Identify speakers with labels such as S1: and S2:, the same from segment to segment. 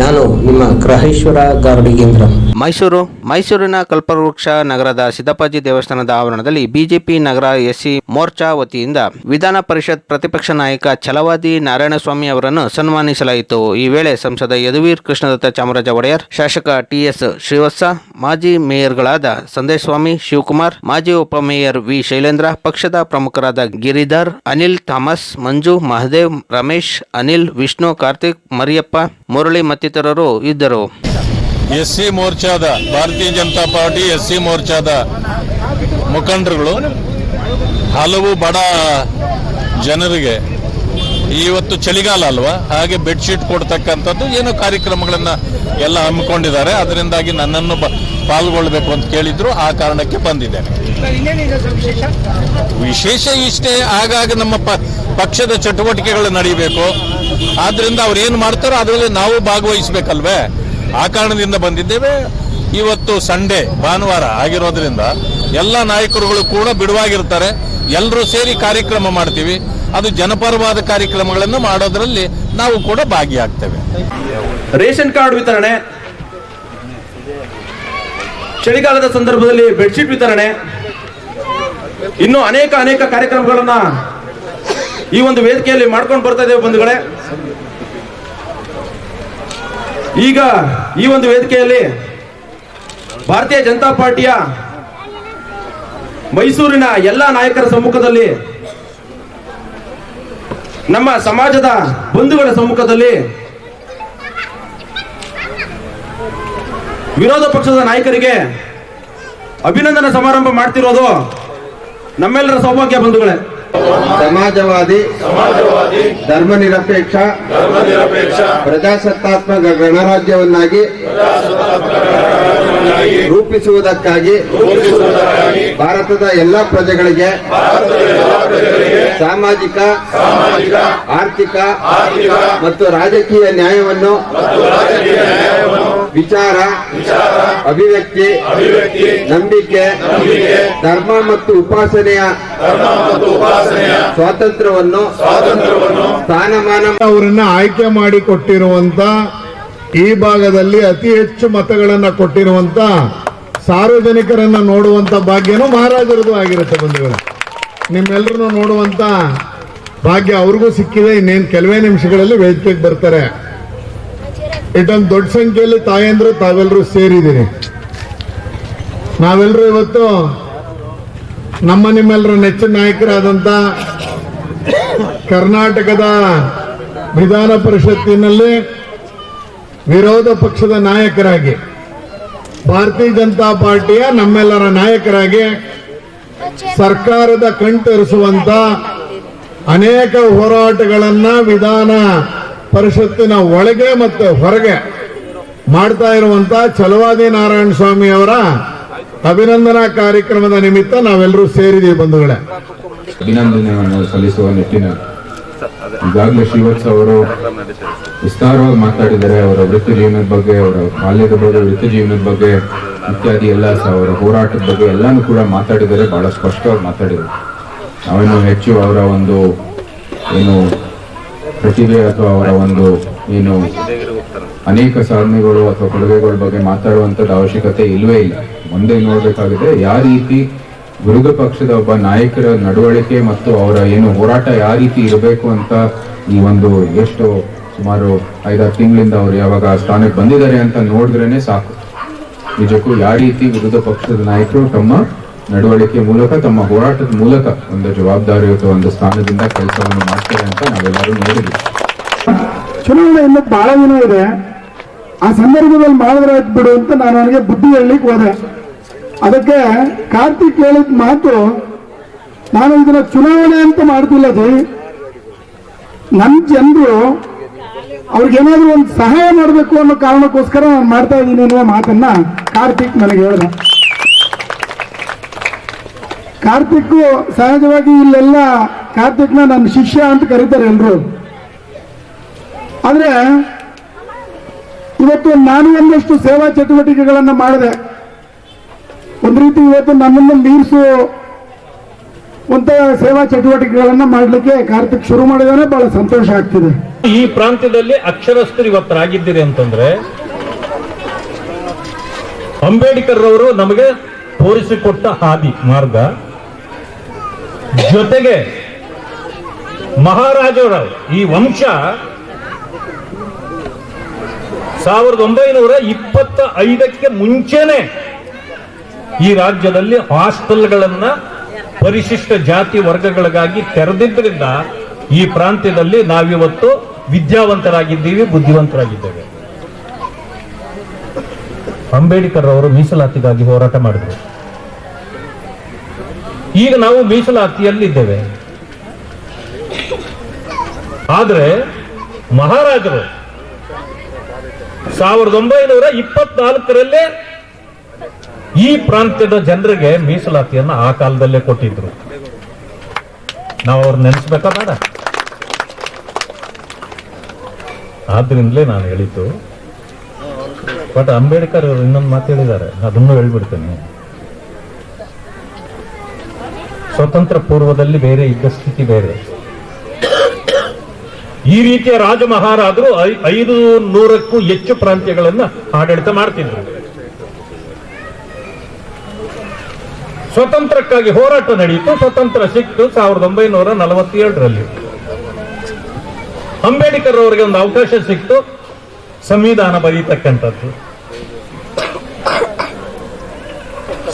S1: ನಾನು ನಿಮ್ಮ ಗ್ರಹೇಶ್ವರ ಗಾರ್ಡಿಗೇಂದ್ರ.
S2: ಮೈಸೂರು, ಮೈಸೂರಿನ ಕಲ್ಪವೃಕ್ಷ ನಗರದ ಸಿದ್ದಪ್ಪಾಜಿ ದೇವಸ್ಥಾನದ ಆವರಣದಲ್ಲಿ ಬಿಜೆಪಿ ನಗರ ಎಸ್ಸಿ ಮೋರ್ಚಾ ವತಿಯಿಂದ ವಿಧಾನ ಪರಿಷತ್ ಪ್ರತಿಪಕ್ಷ ನಾಯಕ ಛಲವಾದಿ ನಾರಾಯಣಸ್ವಾಮಿ ಅವರನ್ನು ಸನ್ಮಾನಿಸಲಾಯಿತು. ಈ ವೇಳೆ ಸಂಸದ ಯದುವೀರ್ ಕೃಷ್ಣದತ್ತ ಚಾಮರಾಜ ಒಡೆಯರ್, ಶಾಸಕ ಟಿಎಸ್ ಶ್ರೀವತ್ಸ, ಮಾಜಿ ಮೇಯರ್ಗಳಾದ ಸಂದೇಶ್ ಸ್ವಾಮಿ ಶಿವಕುಮಾರ್, ಮಾಜಿ ಉಪಮೇಯರ್ ವಿ ಶೈಲೇಂದ್ರ, ಪಕ್ಷದ ಪ್ರಮುಖರಾದ ಗಿರಿಧರ್, ಅನಿಲ್, ಥಾಮಸ್, ಮಂಜು, ಮಹದೇವ್, ರಮೇಶ್, ಅನಿಲ್, ವಿಷ್ಣು, ಕಾರ್ತಿಕ್, ಮರಿಯಪ್ಪ ಮುರಳಿ ಮತ್ತಿತರರು ಇದ್ದರು.
S3: ಎಸ್ ಸಿ ಮೋರ್ಚಾದ, ಭಾರತೀಯ ಜನತಾ ಪಾರ್ಟಿ ಎಸ್ ಸಿ ಮೋರ್ಚಾದ ಮುಖಂಡರುಗಳು, ಹಲವು ಬಡ ಜನರಿಗೆ ಇವತ್ತು ಚಳಿಗಾಲ ಅಲ್ವಾ? ಹಾಗೆ ಬೆಡ್ಶೀಟ್ ಕೊಡ್ತಕ್ಕಂಥದ್ದು ಏನೋ ಕಾರ್ಯಕ್ರಮಗಳನ್ನು ಎಲ್ಲ ಹಮ್ಮಿಕೊಂಡಿದ್ದಾರೆ. ಅದರಿಂದಾಗಿ ನನ್ನನ್ನು ಪಾಲ್ಗೊಳ್ಬೇಕು ಅಂತ ಕೇಳಿದ್ರು, ಆ ಕಾರಣಕ್ಕೆ ಬಂದಿದ್ದೇನೆ. ವಿಶೇಷ ಇಷ್ಟೇ ಆಗಾಗ ನಮ್ಮ ಪಕ್ಷದ ಚಟುವಟಿಕೆಗಳು ನಡೀಬೇಕು. ಆದ್ರಿಂದ ಅವ್ರು ಏನು ಮಾಡ್ತಾರೋ ಅದರಲ್ಲಿ ನಾವು ಭಾಗವಹಿಸ್ಬೇಕಲ್ವೇ? ಆ ಕಾರಣದಿಂದ ಬಂದಿದ್ದೇವೆ. ಇವತ್ತು ಸಂಡೇ, ಭಾನುವಾರ ಆಗಿರೋದ್ರಿಂದ ಎಲ್ಲ ನಾಯಕರುಗಳು ಕೂಡ ಬಿಡುವಾಗಿರ್ತಾರೆ. ಎಲ್ಲರೂ ಸೇರಿ ಕಾರ್ಯಕ್ರಮ ಮಾಡ್ತೀವಿ. ಅದು ಜನಪರವಾದ ಕಾರ್ಯಕ್ರಮಗಳನ್ನು ಮಾಡೋದ್ರಲ್ಲಿ ನಾವು ಕೂಡ ಭಾಗಿಯಾಗ್ತೇವೆ.
S4: ರೇಷನ್ ಕಾರ್ಡ್ ವಿತರಣೆ ಚಳಿಗಾಲದ ಸಂದರ್ಭದಲ್ಲಿ ಬೆಡ್ಶೀಟ್ ವಿತರಣೆ. ಇನ್ನು ಅನೇಕ ಅನೇಕ ಕಾರ್ಯಕ್ರಮಗಳನ್ನ ಈ ಒಂದು ವೇದಿಕೆಯಲ್ಲಿ ಮಾಡ್ಕೊಂಡು ಬರ್ತಾ ಇದ್ದೇವೆ ಬಂಧುಗಳೇ. ಈಗ ಈ ಒಂದು ವೇದಿಕೆಯಲ್ಲಿ ಭಾರತೀಯ ಜನತಾ ಪಾರ್ಟಿಯ ಮೈಸೂರಿನ ಎಲ್ಲ ನಾಯಕರ ಸಮ್ಮುಖದಲ್ಲಿ, ನಮ್ಮ ಸಮಾಜದ ಬಂಧುಗಳ ಸಮ್ಮುಖದಲ್ಲಿ ವಿರೋಧ ಪಕ್ಷದ ನಾಯಕರಿಗೆ ಅಭಿನಂದನ ಸಮಾರಂಭ ಮಾಡ್ತಿರೋದು ನಮ್ಮೆಲ್ಲರ ಸೌಭಾಗ್ಯ ಬಂಧುಗಳೇ.
S5: ಸಮಾಜವಾದಿ ಧರ್ಮನಿರಪೇಕ್ಷ ಪ್ರಜಾಸತ್ತಾತ್ಮಕ ಗಣರಾಜ್ಯವನ್ನಾಗಿ ರೂಪಿಸುವುದಕ್ಕಾಗಿ ಭಾರತದ ಎಲ್ಲ ಪ್ರಜೆಗಳಿಗೆ ಸಾಮಾಜಿಕ ಆರ್ಥಿಕ ಮತ್ತು ರಾಜಕೀಯ ನ್ಯಾಯವನ್ನು ವಿಚಾರ ಅಭಿವ್ಯಕ್ತಿ ನಂಬಿಕೆ ಧರ್ಮ ಮತ್ತು ಉಪಾಸನೆಯ ಸ್ವಾತಂತ್ರ್ಯವನ್ನು ಸ್ಥಾನಮಾನ
S6: ಅವರನ್ನ ಆಯ್ಕೆ ಮಾಡಿಕೊಟ್ಟಿರುವಂತ ಈ ಭಾಗದಲ್ಲಿ ಅತಿ ಹೆಚ್ಚು ಮತಗಳನ್ನ ಕೊಟ್ಟಿರುವಂತ ಸಾರ್ವಜನಿಕರನ್ನ ನೋಡುವಂತ ಭಾಗ್ಯನೂ ಮಹಾರಾಜರದು ಆಗಿರುತ್ತೆ ಬಂಧುಗಳು. ನಿಮ್ಮೆಲ್ಲರನ್ನು ನೋಡುವಂತ ಭಾಗ್ಯ ಅವ್ರಿಗೂ ಸಿಕ್ಕಿದೆ ಇನ್ನೇನು ಕೆಲವೇ ನಿಮಿಷಗಳಲ್ಲಿ ವೇದಿಕೆಗೆ ಬರ್ತಾರೆ. ಇಷ್ಟೊಂದು ದೊಡ್ಡ ಸಂಖ್ಯೆಯಲ್ಲಿ ತಾಯಂದ್ರು ತಾವೆಲ್ಲರೂ ಸೇರಿದ್ದೀರಿ ನಾವೆಲ್ಲರೂ ಇವತ್ತು ನಮ್ಮ ನಿಮ್ಮೆಲ್ಲರ ನೆಚ್ಚಿನ ನಾಯಕರಾದಂತ ಕರ್ನಾಟಕದ ವಿಧಾನ ಪರಿಷತ್ತಿನಲ್ಲಿ ವಿರೋಧ ಪಕ್ಷದ ನಾಯಕರಾಗಿ, ಭಾರತೀಯ ಜನತಾ ಪಾರ್ಟಿಯ ನಮ್ಮೆಲ್ಲರ ನಾಯಕರಾಗಿ ಸರ್ಕಾರದ ಕಣ್ತರಿಸುವಂತ ಅನೇಕ ಹೋರಾಟಗಳನ್ನ ವಿಧಾನ ಪರಿಷತ್ತಿನ ಒಳಗೆ ಮತ್ತು ಹೊರಗೆ ಮಾಡ್ತಾ ಇರುವಂತ ಛಲವಾದಿ ನಾರಾಯಣ ಸ್ವಾಮಿ ಅವರ ಅಭಿನಂದನಾ ಕಾರ್ಯಕ್ರಮದ ನಿಮಿತ್ತ ನಾವೆಲ್ಲರೂ ಸೇರಿದೀವಿ ಬಂಧುಗಳೇ.
S7: ಅಭಿನಂದನೆಯನ್ನು ಸಲ್ಲಿಸುವ ನಿಟ್ಟಿನ. ಈಗಾಗಲೇ ಶ್ರೀವತ್ಸ ಅವರು ವಿಸ್ತಾರವಾಗಿ ಮಾತಾಡಿದ್ದಾರೆ. ಅವರ ವೃತ್ತಿ ಜೀವನದ ಬಗ್ಗೆ, ಅವರ ಬಾಲ್ಯದ ಬಗ್ಗೆ, ವೃತ್ತಿ ಜೀವನದ ಬಗ್ಗೆ, ಇತ್ಯಾದಿ ಎಲ್ಲ ಸಹ ಅವರ ಹೋರಾಟದ ಬಗ್ಗೆ ಎಲ್ಲಾನು ಕೂಡ ಮಾತಾಡಿದರೆ ಬಹಳ ಸ್ಪಷ್ಟವಾಗಿ ಮಾತಾಡಿದರು ನಾವೇನು ಹೆಚ್ಚು ಅವರ ಒಂದು ಏನು ಪ್ರತಿಭೆ ಅಥವಾ ಅವರ ಒಂದು ಏನು ಅನೇಕ ಸಾಧನೆಗಳು ಅಥವಾ ಕೊಡುಗೆಗಳ ಬಗ್ಗೆ ಮಾತಾಡುವಂಥದ್ದು ಅವಶ್ಯಕತೆ ಇಲ್ಲವೇ ಇಲ್ಲ. ಮುಂದೆ ನೋಡಬೇಕಾಗಿದೆ, ಯಾವ ರೀತಿ ವಿರೋಧ ಪಕ್ಷದ ಒಬ್ಬ ನಾಯಕರ ನಡವಳಿಕೆ ಮತ್ತು ಅವರ ಏನು ಹೋರಾಟ ಯಾವ ರೀತಿ ಇರಬೇಕು ಅಂತ ಈ ಒಂದು ಎಷ್ಟು ಸುಮಾರು ಐದಾರು ತಿಂಗಳಿಂದ ಅವರು ಯಾವಾಗ ಸ್ಥಾನಕ್ಕೆ ಬಂದಿದ್ದಾರೆ ಅಂತ ನೋಡಿದ್ರೇನೆ ಸಾಕು. ನಿಜಕ್ಕೂ ಯಾವ ರೀತಿ ವಿರೋಧ ಪಕ್ಷದ ನಾಯಕರು ತಮ್ಮ ನಡವಳಿಕೆ ಮೂಲಕ, ತಮ್ಮ ಹೋರಾಟದ ಮೂಲಕ ಒಂದು ಜವಾಬ್ದಾರಿಯುತ ಒಂದು ಸ್ಥಾನದಿಂದ ಕೆಲಸವನ್ನು ಮಾಡ್ತಾರೆ ಅಂತ ನಾವೆಲ್ಲರೂ ನೋಡಿದ್ವಿ.
S6: ಚುನಾವಣೆ ಇನ್ನು ಬಹಳ ದಿನ ಇದೆ. ಆ ಸಂದರ್ಭದಲ್ಲಿ ಮಾಡಿದ್ರೆ ಬಿಡು ಅಂತ ನಾನು ಅವನಿಗೆ ಬುದ್ಧಿ ಹೇಳಲಿಕ್ಕೆ ಹೋದೆ. ಅದಕ್ಕೆ ಕಾರ್ತಿಕ್ ಹೇಳಿದ ಮಾತು, ನಾನು ಇದನ್ನ ಚುನಾವಣೆ ಅಂತ ಮಾಡ್ತಿಲ್ಲ ಜೈ. ನನ್ನ ಜನರು ಅವ್ರಿಗೇನಾದ್ರೂ ಒಂದು ಸಹಾಯ ಮಾಡಬೇಕು ಅನ್ನೋ ಕಾರಣಕ್ಕೋಸ್ಕರ ನಾನು ಮಾಡ್ತಾ ಇದ್ದೀನಿ ಅನ್ನುವ ಮಾತನ್ನ ಕಾರ್ತಿಕ್ ನನಗೆ ಹೇಳ್ದ. ಕಾರ್ತಿಕ್ ಸಹಜವಾಗಿ ಇಲ್ಲೆಲ್ಲ ಕಾರ್ತಿಕ್ನ ನನ್ನ ಶಿಷ್ಯ ಅಂತ ಕರೀತಾರೆ ಎಲ್ರು. ಆದ್ರೆ ಇವತ್ತು ನಾನು ಒಂದಷ್ಟು ಸೇವಾ ಚಟುವಟಿಕೆಗಳನ್ನ ಮಾಡಿದೆ. ಒಂದು ರೀತಿ ಇವತ್ತು ನನ್ನನ್ನು ಮೀರಿಸು ಅಂತ ಸೇವಾ ಚಟುವಟಿಕೆಗಳನ್ನ ಮಾಡಲಿಕ್ಕೆ ಕಾರ್ತಿಕ್ ಶುರು ಮಾಡಿದಾನೆ, ಬಹಳ ಸಂತೋಷ ಆಗ್ತಿದೆ.
S8: ಈ ಪ್ರಾಂತ್ಯದಲ್ಲಿ ಅಕ್ಷರಸ್ಥರು ಇವತ್ತರಾಗಿದ್ದೀರಿ ಅಂತಂದ್ರೆ ಅಂಬೇಡ್ಕರ್ ಅವರು ನಮಗೆ ತೋರಿಸಿಕೊಟ್ಟ ಹಾದಿ ಮಾರ್ಗ. ಜೊತೆಗೆ ಮಹಾರಾಜರ ಈ ವಂಶ ಸಾವಿರದ ಒಂಬೈನೂರ ಇಪ್ಪತ್ತ ಐದಕ್ಕೆ ಮುಂಚೆನೆ ಈ ರಾಜ್ಯದಲ್ಲಿ ಹಾಸ್ಟೆಲ್ಗಳನ್ನ ಪರಿಶಿಷ್ಟ ಜಾತಿ ವರ್ಗಗಳಿಗಾಗಿ ತೆರೆದಿದ್ದರಿಂದ ಈ ಪ್ರಾಂತ್ಯದಲ್ಲಿ ನಾವಿವತ್ತು ವಿದ್ಯಾವಂತರಾಗಿದ್ದೀವಿ, ಬುದ್ಧಿವಂತರಾಗಿದ್ದೇವೆ. ಅಂಬೇಡ್ಕರ್ ಅವರು ಮೀಸಲಾತಿಗಾಗಿ ಹೋರಾಟ ಮಾಡಿದರು. ಈಗ ನಾವು ಮೀಸಲಾತಿಯಲ್ಲಿದ್ದೇವೆ. ಆದರೆ ಮಹಾರಾಜರು ಸಾವಿರದ ಒಂಬೈನೂರ ಇಪ್ಪತ್ನಾಲ್ಕರಲ್ಲೇ ಈ ಪ್ರಾಂತ್ಯದ ಜನರಿಗೆ ಮೀಸಲಾತಿಯನ್ನ ಆ ಕಾಲದಲ್ಲೇ ಕೊಟ್ಟಿದ್ರು. ನಾವು ಅವ್ರು ನೆನೆಸ್ಬೇಕಾ ಬೇಡ. ಆದ್ರಿಂದಲೇ ನಾನು ಹೇಳಿದ್ದು. ಬಟ್ ಅಂಬೇಡ್ಕರ್ ಇನ್ನೊಂದು ಮಾತು ಹೇಳಿದ್ದಾರೆ. ಅದನ್ನು ಹೇಳ್ಬಿಡ್ತೇನೆ. ಸ್ವತಂತ್ರ ಪೂರ್ವದಲ್ಲಿ ಬೇರೆ ಇದ್ದ ಸ್ಥಿತಿ ಬೇರೆ. ಈ ರೀತಿಯ ರಾಜ ಮಹಾರಾಜರು ಐದು ನೂರಕ್ಕೂ ಹೆಚ್ಚು ಪ್ರಾಂತ್ಯಗಳನ್ನ ಆಡಳಿತ ಮಾಡ್ತಿದ್ರು. ಸ್ವತಂತ್ರಕ್ಕಾಗಿ ಹೋರಾಟ ನಡೆಯಿತು ಸ್ವತಂತ್ರ ಸಿಕ್ತು ಸಾವಿರದ ಒಂಬೈನೂರ ನಲವತ್ತೇಳರಲ್ಲಿ. ಅಂಬೇಡ್ಕರ್ ಅವರಿಗೆ ಒಂದು ಅವಕಾಶ ಸಿಕ್ತು. ಸಂವಿಧಾನ ಬರೀತಕ್ಕಂಥದ್ದು.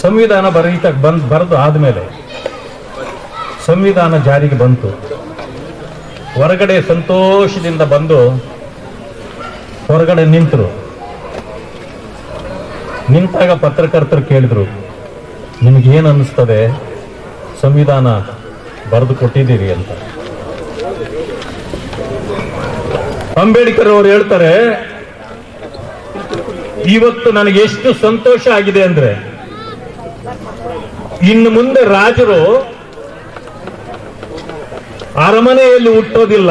S8: ಸಂವಿಧಾನ ಬರೀತಕ್ಕ ಬಂದ್ ಬರೆದು ಆದ್ಮೇಲೆ. ಸಂವಿಧಾನ ಜಾರಿಗೆ ಬಂತು. ಹೊರಗಡೆ ಸಂತೋಷದಿಂದ ಬಂದು ಹೊರಗಡೆ ನಿಂತರು. ನಿಂತಾಗ ಪತ್ರಕರ್ತರು ಕೇಳಿದ್ರು, ನಿಮಗೇನು ಅನ್ನಿಸ್ತದೆ? ಸಂವಿಧಾನ ಬರೆದು ಕೊಟ್ಟಿದ್ದೀರಿ ಅಂತ. ಅಂಬೇಡ್ಕರ್ ಅವರು ಹೇಳ್ತಾರೆ, ಇವತ್ತು ನನಗೆ ಎಷ್ಟು ಸಂತೋಷ ಆಗಿದೆ ಅಂದ್ರೆ, ಇನ್ನು ಮುಂದೆ ರಾಜರು ಅರಮನೆಯಲ್ಲಿ ಹುಟ್ಟೋದಿಲ್ಲ.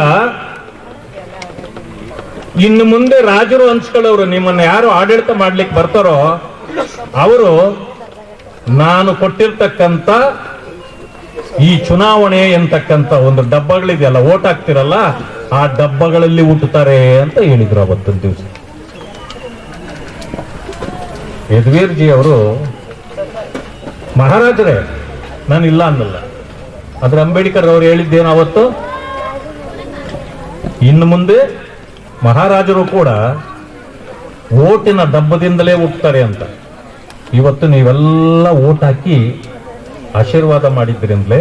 S8: ಇನ್ನು ಮುಂದೆ ರಾಜರು ಅನ್ಸ್ಕೊಳ್ಳೋರು ನಿಮ್ಮನ್ನ ಯಾರು ಆಡಳಿತ ಮಾಡ್ಲಿಕ್ಕೆ ಬರ್ತಾರೋ, ಅವರು ನಾನು ಕೊಟ್ಟಿರ್ತಕ್ಕಂಥ ಈ ಚುನಾವಣೆ ಎಂತಕ್ಕಂತ ಒಂದು ಡಬ್ಬಗಳಿದೆಯಲ್ಲ ಓಟ್ ಹಾಕ್ತಿರಲ್ಲ, ಆ ಡಬ್ಬಗಳಲ್ಲಿ ಹುಟ್ಟುತ್ತಾರೆ ಅಂತ ಹೇಳಿದ್ರು ಅವತ್ತೊಂದು ದಿವಸ. ಯದ್ವೀರ್ಜಿ ಅವರು ಮಹಾರಾಜರೇ ನಾನು ಇಲ್ಲ ಅನ್ನಲ್ಲ. ಆದ್ರೆ ಅಂಬೇಡ್ಕರ್ ಅವರು ಹೇಳಿದ್ದೇನು ಅವತ್ತು? ಇನ್ನು ಮುಂದೆ ಮಹಾರಾಜರು ಕೂಡ ಓಟಿನ ಡಬ್ಬದಿಂದಲೇ ಹುಟ್ಟುತ್ತಾರೆ ಅಂತ. ಇವತ್ತು ನೀವೆಲ್ಲ ಓಟ್ ಹಾಕಿ ಆಶೀರ್ವಾದ ಮಾಡಿದ್ರಿಂದಲೇ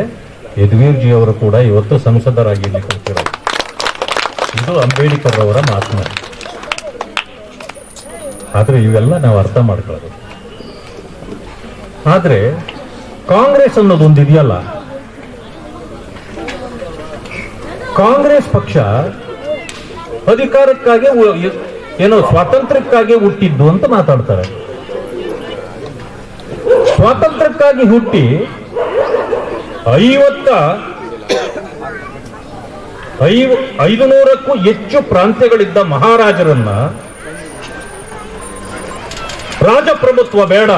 S8: ಯದುವೀರ್ ಜಿ ಅವರು ಕೂಡ ಇವತ್ತು ಸಂಸದರಾಗಿ ಇಲ್ಲಿ ಇದು ಅಂಬೇಡ್ಕರ್ ಅವರ ಮಾತನ ಆದ್ರೆ ಇವೆಲ್ಲ ನಾವು ಅರ್ಥ ಮಾಡ್ಕೊಳ್ಳೋದು. ಆದ್ರೆ ಕಾಂಗ್ರೆಸ್ ಅನ್ನೋದು ಒಂದು ಇದೆಯಲ್ಲ ಕಾಂಗ್ರೆಸ್ ಪಕ್ಷ ಅಧಿಕಾರಕ್ಕಾಗಿ ಏನೋ ಸ್ವಾತಂತ್ರ್ಯಕ್ಕಾಗಿ ಹುಟ್ಟಿದ್ದು ಅಂತ ಮಾತಾಡ್ತಾರೆ. ಸ್ವಾತಂತ್ರ್ಯಕ್ಕಾಗಿ ಹುಟ್ಟಿ ಐವತ್ತ ಐದು ನೂರಕ್ಕೂ ಹೆಚ್ಚು ಪ್ರಾಂತ್ಯಗಳಿದ್ದ ಮಹಾರಾಜರನ್ನ ರಾಜಪ್ರಭುತ್ವ ಬೇಡ.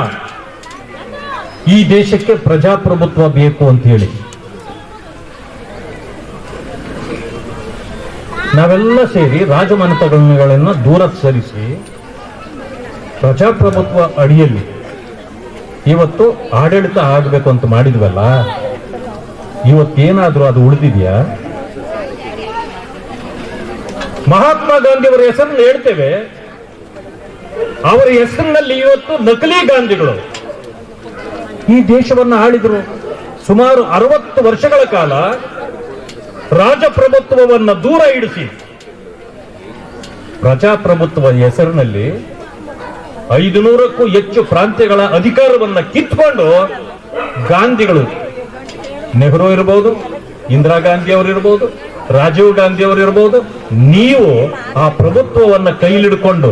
S8: ಈ ದೇಶಕ್ಕೆ ಪ್ರಜಾಪ್ರಭುತ್ವ ಬೇಕು ಅಂತ ಹೇಳಿ. ನಾವೆಲ್ಲ ಸೇರಿ ರಾಜಮನೆತನಗಳನ್ನು ದೂರ ಸರಿಸಿ ಪ್ರಜಾಪ್ರಭುತ್ವ ಅಡಿಯಲ್ಲಿ ಇವತ್ತು ಆಡಳಿತ ಆಗಬೇಕು ಅಂತ ಮಾಡಿದ್ವಲ್ಲ, ಇವತ್ತೇನಾದರೂ ಅದು ಉಳಿದಿದೆಯಾ? ಮಹಾತ್ಮ ಗಾಂಧಿಯವರ ಹೆಸರನ್ನು ಹೇಳ್ತೇವೆ. ಅವರ ಹೆಸರಿನಲ್ಲಿ ಇವತ್ತು ನಕಲಿ ಗಾಂಧಿಗಳು ಈ ದೇಶವನ್ನು ಆಳಿದ್ರು. ಸುಮಾರು ಅರವತ್ತು ವರ್ಷಗಳ ಕಾಲ ರಾಜಪ್ರಭುತ್ವವನ್ನು ದೂರ ಇಡಿಸಿ. ಪ್ರಜಾಪ್ರಭುತ್ವದ ಹೆಸರಿನಲ್ಲಿ ಐದು ನೂರಕ್ಕೂ ಹೆಚ್ಚು ಪ್ರಾಂತ್ಯಗಳ ಅಧಿಕಾರವನ್ನ ಕಿತ್ಕೊಂಡು ಗಾಂಧಿಗಳು, ನೆಹರು ಇರಬಹುದು ಇಂದಿರಾ ಗಾಂಧಿ ಅವರು ಇರಬಹುದು ರಾಜೀವ್ ಗಾಂಧಿ ಅವರು ಇರಬಹುದು ನೀವು ಆ ಪ್ರಭುತ್ವವನ್ನ ಕೈಲಿಡ್ಕೊಂಡು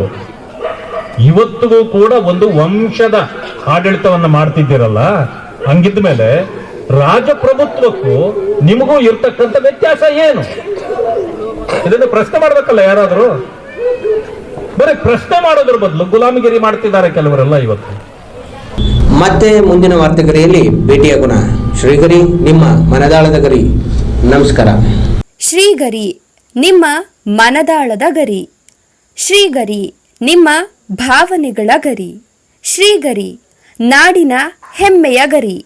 S8: ಇವತ್ತಿಗೂ ಕೂಡ ಒಂದು ವಂಶದ ಆಡಳಿತವನ್ನ ಮಾಡ್ತಿದ್ದೀರಲ್ಲ ಹಂಗಿದ್ದ ಮೇಲೆ ರಾಜಪ್ರಭುತ್ವಕ್ಕೂ ನಿಮಗೂ ಇರ್ತಕ್ಕಂಥ ವ್ಯತ್ಯಾಸ ಏನು? ಇದನ್ನು ಪ್ರಶ್ನೆ ಮಾಡ್ಬೇಕಲ್ಲ ಯಾರಾದರೂ? ಬರೀ ಪ್ರಶ್ನೆ ಮಾಡೋದ್ರ ಬದಲು ಗುಲಾಮಗಿರಿ ಮಾಡ್ತಿದ್ದಾರೆ ಕೆಲವರೆಲ್ಲ ಇವತ್ತು.
S1: ಮತ್ತೆ ಮುಂದಿನ ವಾರ್ತೆಗರಿಯಲ್ಲಿ ಭೇಟಿಯಾಗೋಣ. ಶ್ರೀಗರಿ ನಿಮ್ಮ ಮನದಾಳದ ಗರಿ. ನಮಸ್ಕಾರ.
S9: ಶ್ರೀಗರಿ ನಿಮ್ಮ ಮನದಾಳದ ಗರಿ. ಶ್ರೀಗರಿ ನಿಮ್ಮ ಭಾವನೆಗಳ ಗರಿ. ಶ್ರೀಗರಿ ನಾಡಿನ ಹೆಮ್ಮೆಯ ಗರಿ.